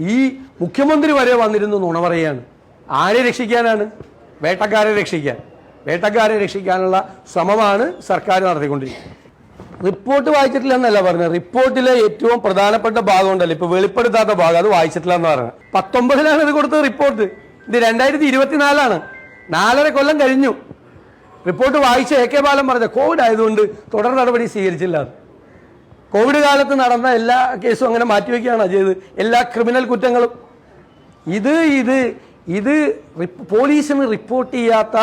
ഈ മുഖ്യമന്ത്രി വരെ വന്നിരുന്നു നുണ പറയാണ് ആരെ രക്ഷിക്കാനാണ്? വേട്ടക്കാരെ രക്ഷിക്കാൻ. വേട്ടക്കാരെ രക്ഷിക്കാനുള്ള ശ്രമമാണ് സർക്കാർ നടത്തിക്കൊണ്ടിരിക്കുന്നത്. റിപ്പോർട്ട് വായിച്ചിട്ടില്ല എന്നല്ല പറഞ്ഞത്. റിപ്പോർട്ടിലെ ഏറ്റവും പ്രധാനപ്പെട്ട ഭാഗം ഉണ്ടല്ലോ. ഇപ്പൊ വെളിപ്പെടുത്താത്ത ഭാഗം. അത് വായിച്ചിട്ടില്ല എന്ന് പറഞ്ഞത്. പത്തൊമ്പതിലാണ് ഇത് കൊടുത്തത് റിപ്പോർട്ട്. ഇത് രണ്ടായിരത്തി ഇരുപത്തിനാലാണ്. നാലര കൊല്ലം കഴിഞ്ഞു. റിപ്പോർട്ട് വായിച്ച് എ കെ ബാലൻ പറഞ്ഞ കോവിഡ് ആയതുകൊണ്ട് തുടർ നടപടി സ്വീകരിച്ചില്ല. കോവിഡ് കാലത്ത് നടന്ന എല്ലാ കേസും അങ്ങനെ മാറ്റിവെക്കുകയാണ് ചെയ്ത്? എല്ലാ ക്രിമിനൽ കുറ്റങ്ങളും? ഇത് ഇത് ഇത് പോലീസിന് റിപ്പോർട്ട് ചെയ്യാത്ത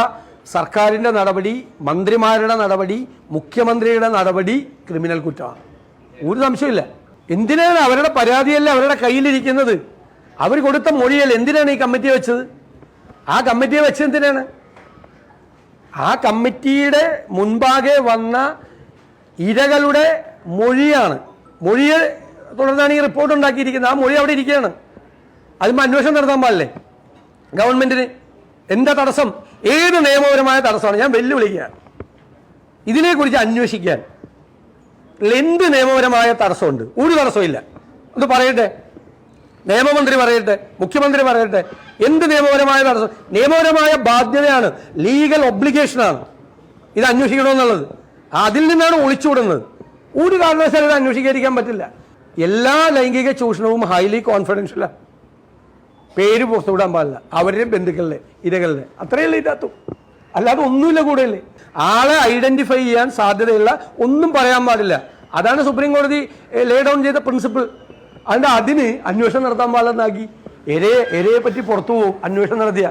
സർക്കാരിന്റെ നടപടി മന്ത്രിമാരുടെ നടപടി മുഖ്യമന്ത്രിയുടെ നടപടി ക്രിമിനൽ കുറ്റമാണ്. ഒരു സംശയമില്ല എന്തിനാണ് അവരുടെ പരാതിയല്ല അവരുടെ കയ്യിലിരിക്കുന്നത്? അവർ കൊടുത്ത മൊഴിയല്ല എന്തിനാണ് ഈ കമ്മിറ്റിയെ വെച്ചത്? ആ കമ്മിറ്റിയെ വെച്ചെന്തിനാണ് ആ കമ്മിറ്റിയുടെ മുൻപാകെ വന്ന ഇരകളുടെ മൊഴിയാണ്. മൊഴിയെ തുടർന്നാണ് ഈ റിപ്പോർട്ട് ഉണ്ടാക്കിയിരിക്കുന്നത്. ആ മൊഴി അവിടെ ഇരിക്കുകയാണ്. അതിന് അന്വേഷണം നടത്താൻ പാടില്ലേ? ഗവൺമെന്റിന് എന്താ തടസ്സം? ഏത് നിയമപരമായ തടസ്സമാണ്? ഞാൻ വെല്ലുവിളിക്കുകയാണ് ഇതിനെക്കുറിച്ച് അന്വേഷിക്കാൻ. എന്ത് നിയമപരമായ തടസ്സമുണ്ട്? ഒരു തടസ്സമില്ല ഒന്ന് പറയട്ടെ. നിയമമന്ത്രി പറയട്ടെ. മുഖ്യമന്ത്രി പറയട്ടെ. എന്ത് നിയമപരമായ തടസ്സം? നിയമപരമായ ബാധ്യതയാണ്. ലീഗൽ ഒബ്ലിഗേഷനാണ് ഇത് അന്വേഷിക്കണമെന്നുള്ളത്. അതിൽ നിന്നാണ് ഒളിച്ചുവിടുന്നത് ഒരു കാരണവശാലും ഇത് അന്വേഷിക്കാതിരിക്കാൻ പറ്റില്ല. എല്ലാ ലൈംഗിക ചൂഷണവും ഹൈലി കോൺഫിഡൻഷ്യലാണ് പേര് പുറത്തുവിടാൻ പാടില്ല. അവരുടെ ബന്ധുക്കളിലെ ഇരകളിലെ അത്രയല്ലേ ഇതാത്തു അല്ലാതെ ഒന്നുമില്ല കൂടെയല്ലേ ആളെ ഐഡന്റിഫൈ ചെയ്യാൻ സാധ്യതയുള്ള ഒന്നും പറയാൻ പാടില്ല. അതാണ് സുപ്രീം കോടതി ലേ ഡൗൺ ചെയ്ത പ്രിൻസിപ്പിൾ അതിന്റെ അതിന് അന്വേഷണം നടത്താൻ പാടില്ലെന്നാക്കി. എരയെ എരയെ പറ്റി പുറത്തു പോകും അന്വേഷണം നടത്തിയ.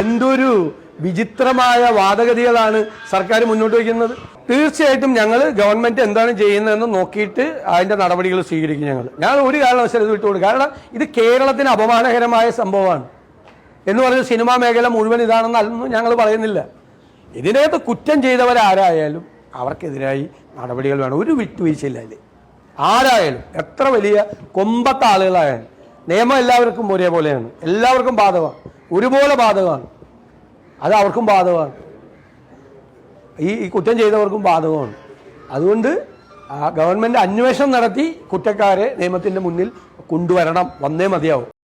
എന്തൊരു വിചിത്രമായ വാദഗതികളാണ് സർക്കാർ മുന്നോട്ട് വയ്ക്കുന്നത്. തീർച്ചയായിട്ടും ഞങ്ങൾ ഗവൺമെന്റ് എന്താണ് ചെയ്യുന്നതെന്ന് നോക്കിയിട്ട് അതിന്റെ നടപടികൾ സ്വീകരിക്കും ഞങ്ങൾ ഞാൻ ഒരു കാരണവശാലും ഇത് വിട്ടുകൊടുക്കും. കാരണം ഇത് കേരളത്തിന് അപമാനകരമായ സംഭവമാണ്. എന്ന് പറഞ്ഞ സിനിമാ മേഖല മുഴുവൻ ഇതാണെന്ന് അതൊന്നും ഞങ്ങൾ പറയുന്നില്ല. ഇതിനകത്ത് കുറ്റം ചെയ്തവരാരായാലും അവർക്കെതിരായി നടപടികൾ വേണം. ഒരു വിട്ടുവീഴ്ചയില്ല അതിൽ ആരായാലും എത്ര വലിയ കൊമ്പത്ത ആളുകളായാലും നിയമം എല്ലാവർക്കും ഒരേപോലെയാണ്. എല്ലാവർക്കും ബാധകമാണ്. ഒരുപോലെ ബാധകമാണ്. അത് അവർക്കും ബാധകമാണ്. ഈ കുറ്റം ചെയ്തവർക്കും ബാധകമാണ്. അതുകൊണ്ട് ഗവൺമെന്റ് അന്വേഷണം നടത്തി കുറ്റക്കാരെ നിയമത്തിന്റെ മുന്നിൽ കൊണ്ടുവരണം. വന്നേ മതിയാവും.